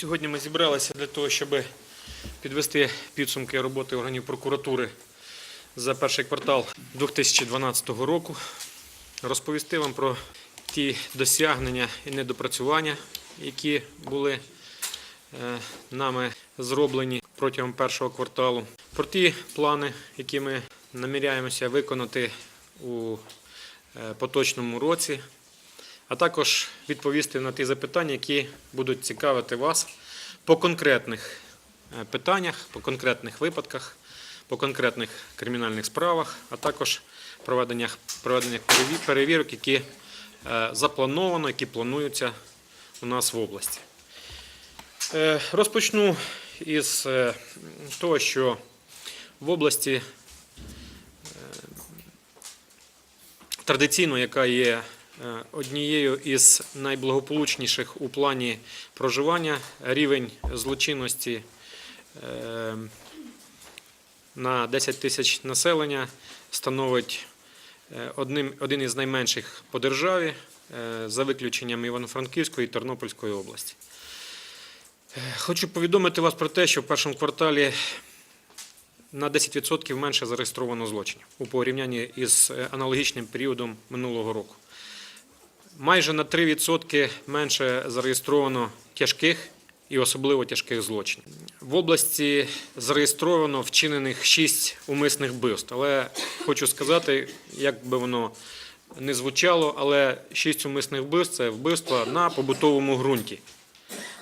Сьогодні ми зібралися для того, щоб підвести підсумки роботи органів прокуратури за перший квартал 2012 року, розповісти вам про ті досягнення і недопрацювання, які були е, нами зроблені протягом першого кварталу, про ті плани, які ми наміряємося виконати у е, поточному році, а також відповісти на ті запитання, які будуть цікавити вас по конкретних е, питаннях, по конкретних випадках, по конкретних кримінальних справах, а також проведення, проведення переві- перевірок, які е, заплановано, які плануються у нас в області. Е, Розпочну із того, що в області традиційно, яка є однією із найблагополучніших у плані проживання, рівень злочинності е, на 10 тисяч населення становить е, одним, один із найменших по державі, е, за виключенням Івано-Франківської і Тернопільської області. Е, Хочу повідомити вас про те, що в першому кварталі на 10% менше зареєстровано злочинів у порівнянні е, аналогічним періодом минулого року. Майже на 3% менше зареєстровано тяжких і особливо тяжких злочинів. В області зареєстровано вчинених 6 умисних вбивств. Але хочу сказати, як би воно не звучало, але 6 умисних вбивств це вбивства на побутовому ґрунті.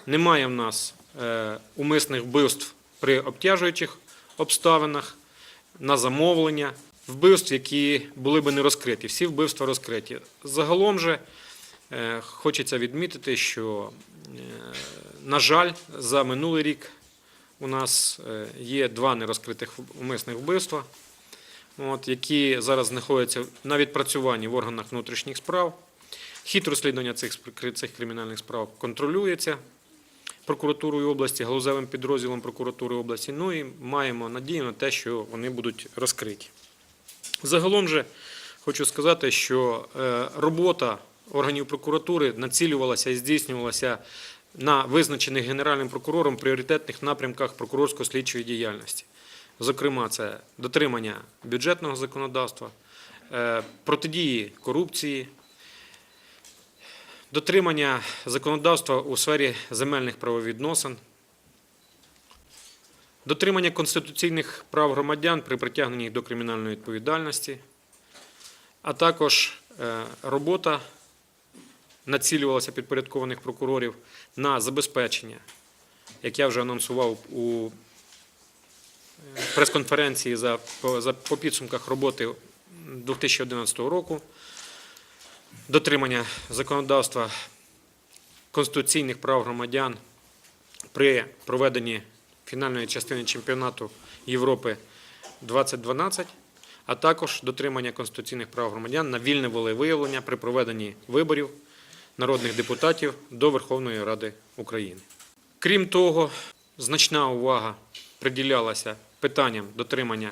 Немає в нас е, умисних вбивств при обтяжуючих обставинах, на замовлення, вбивств, які були би не розкриті. Всі вбивства розкриті. Загалом же хочеться відмітити, що, е, на жаль, за минулий рік у нас е, є два нерозкритих умисних вбивства, які зараз знаходяться на відпрацюванні в органах внутрішніх справ. Хід розслідування цих, цих кримінальних справ контролюється прокуратурою області, галузевим підрозділом прокуратури області. Ну і маємо надію на те, що вони будуть розкриті. Загалом же хочу сказати, що е, робота органів прокуратури націлювалася і здійснювалася на визначених Генеральним прокурором пріоритетних напрямках прокурорсько-слідчої діяльності. Зокрема, це дотримання бюджетного законодавства, е, протидії корупції, дотримання законодавства у сфері земельних правовідносин, дотримання конституційних прав громадян при притягненні до кримінальної відповідальності, а також е, робота націлювалася підпорядкованих прокурорів на забезпечення, як я вже анонсував у е, прес-конференції за, за, по підсумках роботи 2011 року, дотримання законодавства конституційних прав громадян при проведенні фінальної частини чемпіонату Європи 2012, а також дотримання конституційних прав громадян на вільне волевиявлення при проведенні виборів народних депутатів до Верховної Ради України. Крім того, значна увага приділялася питанням дотримання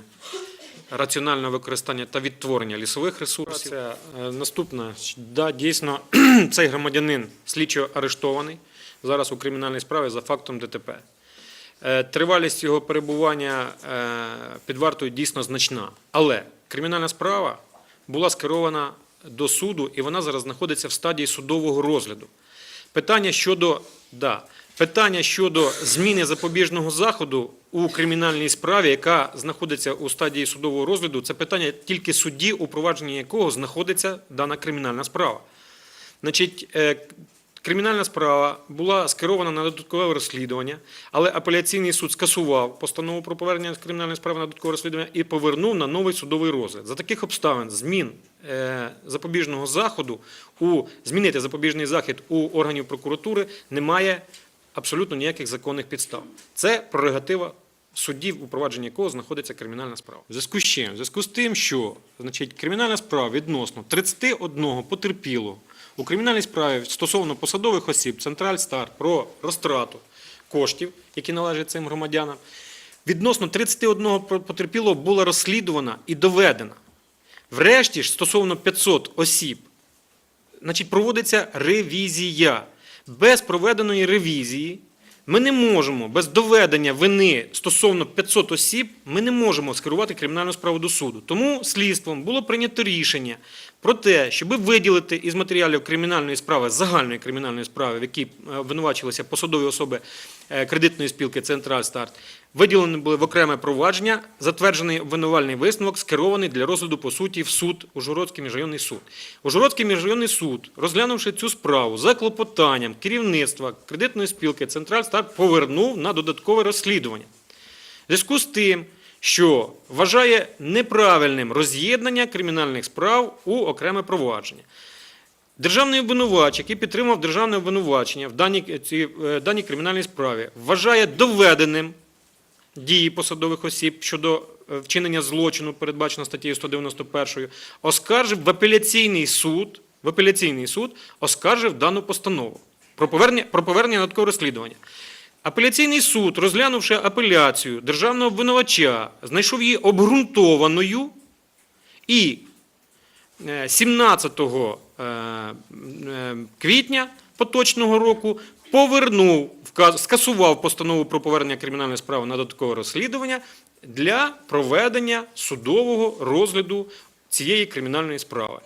раціонального використання та відтворення лісових ресурсів. Це, наступна, да, дійсно, цей громадянин слідчо арештований зараз у кримінальній справі за фактом ДТП. Е, Тривалість його перебування е, під вартою дійсно значна. Але кримінальна справа була скерована до суду і вона зараз знаходиться в стадії судового розгляду. Питання щодо, да, питання щодо зміни запобіжного заходу у кримінальній справі, яка знаходиться у стадії судового розгляду, це питання тільки судді, у провадженні якого знаходиться дана кримінальна справа. Значить, е, кримінальна справа була скерована на додаткове розслідування, але апеляційний суд скасував постанову про повернення кримінальної справи на додаткове розслідування і повернув на новий судовий розгляд. За таких обставин змін е, запобіжного заходу у змінити запобіжний захід у органів прокуратури немає абсолютно ніяких законних підстав. Це прерогатива суддів, у провадженні якого знаходиться кримінальна справа. В зв'язку з чим? В зв'язку з тим, що значить, кримінальна справа відносно 31 потерпілого у кримінальній справі стосовно посадових осіб Централь Стар про розтрату коштів, які належать цим громадянам, відносно 31 потерпілого була розслідувана і доведена. Врешті ж, стосовно 500 осіб, значить, проводиться ревізія. Без проведеної ревізії Ми не можемо без доведення вини стосовно 500 осіб, ми не можемо скерувати кримінальну справу до суду. Тому слідством було прийнято рішення про те, щоб виділити із матеріалів кримінальної справи, загальної кримінальної справи, в якій е, обвинувачувалися посадові особи е, кредитної спілки Централь Старт, виділені були в окреме провадження, затверджений обвинувальний висновок, скерований для розгляду по суті в суд, Ужгородський міжрайонний суд. Ужгородський міжрайонний суд, розглянувши цю справу за клопотанням керівництва кредитної спілки Централь Старт, повернув на додаткове розслідування. В зв'язку з тим, що вважає неправильним роз'єднання кримінальних справ у окреме провадження. Державний обвинувач, який підтримав державне обвинувачення в даній, цій, е, даній кримінальній справі, вважає доведеним дії посадових осіб щодо е, вчинення злочину, передбачено статтею 191, оскаржив в апеляційний суд, в апеляційний суд оскаржив дану постанову про повернення, про повернення на розслідування. Апеляційний суд, розглянувши апеляцію державного обвинувача, знайшов її обґрунтованою і е, 17 е, е, квітня поточного року повернув, скасував постанову про повернення кримінальної справи на додаткове розслідування для проведення судового розгляду цієї кримінальної справи.